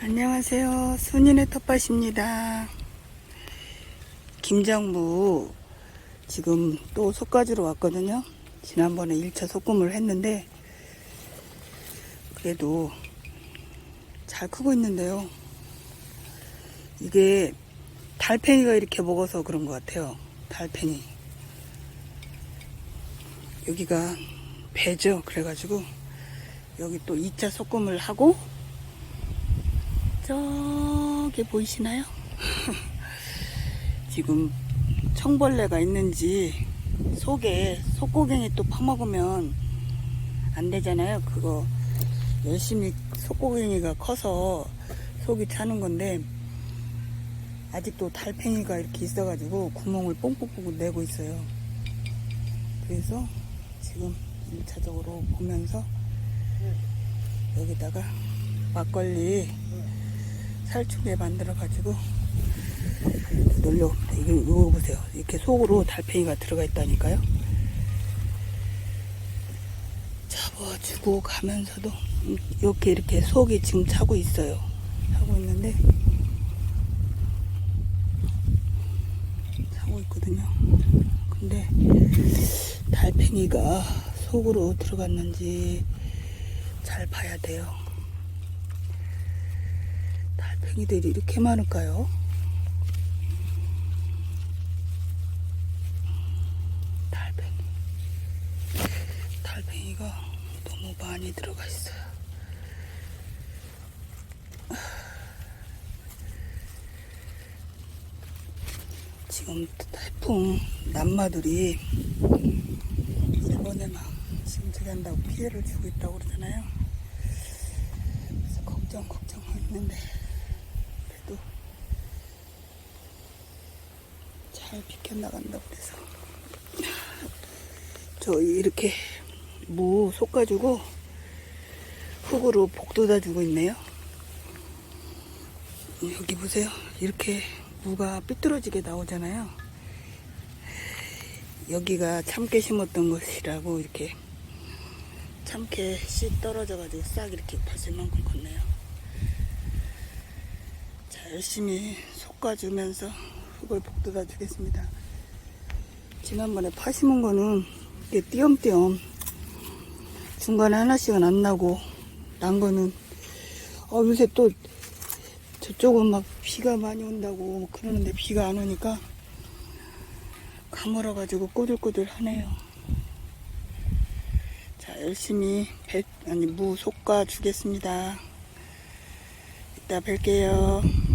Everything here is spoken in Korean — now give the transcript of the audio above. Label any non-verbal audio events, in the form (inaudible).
안녕하세요. 순인의 텃밭입니다. 김장무 지금 또 솎아주러 왔거든요. 지난번에 1차 솎음을 했는데 그래도 잘 크고 있는데요. 이게 달팽이가 이렇게 먹어서 그런 것 같아요. 달팽이. 여기가 배죠. 그래가지고 여기 또 2차 솎음을 하고 저기 보이시나요? (laughs) 지금 청벌레가 있는지 속에 속고갱이 또 파먹으면 안 되잖아요. 그거 열심히 속고갱이가 커서 속이 차는 건데 아직도 달팽이가 이렇게 있어가지고 구멍을 뽕뽕뽕 내고 있어요. 그래서 지금 1차적으로 보면서 여기다가 막걸리 살충제 만들어가지고 놀려 이거, 이거 보세요. 이렇게 속으로 달팽이가 들어가 있다니까요. 잡아주고 가면서도 이렇게 이렇게 속이 지금 차고 있어요. 차고 있는데 차고 있거든요. 근데 달팽이가 속으로 들어갔는지 잘 봐야 돼요 달팽이들이 이렇게 많을까요? 달팽이. 달팽이가 너무 많이 들어가 있어요. 지금 태풍 남마들이 일본에만 심지한다고 피해를 주고 있다고 그러잖아요. 그래서 걱정 걱정하고 있는데 그래도 잘 비켜나간다고 그래서 (laughs) 저 이렇게 무 솎아주고 흙으로 복돋아주고 있네요. 여기 보세요. 이렇게 무가 삐뚤어지게 나오잖아요. 여기가 참깨 심었던 것이라고 이렇게 참깨 씨 떨어져 가지고 싹 이렇게 벗을 만큼 컸네요. 자 열심히 솎아주면서 흙을 복돋아 주겠습니다. 지난번에 파 심은 거는 이렇게 띄엄띄엄 중간에 하나씩은 안 나고 난 거는 어 요새 또 저쪽은 막 비가 많이 온다고 뭐 그러는데 비가 안 오니까 가물어 가지고 꼬들꼬들 하네요. 자 열심히 배, 아니 무 솎아 주겠습니다. 이따 뵐게요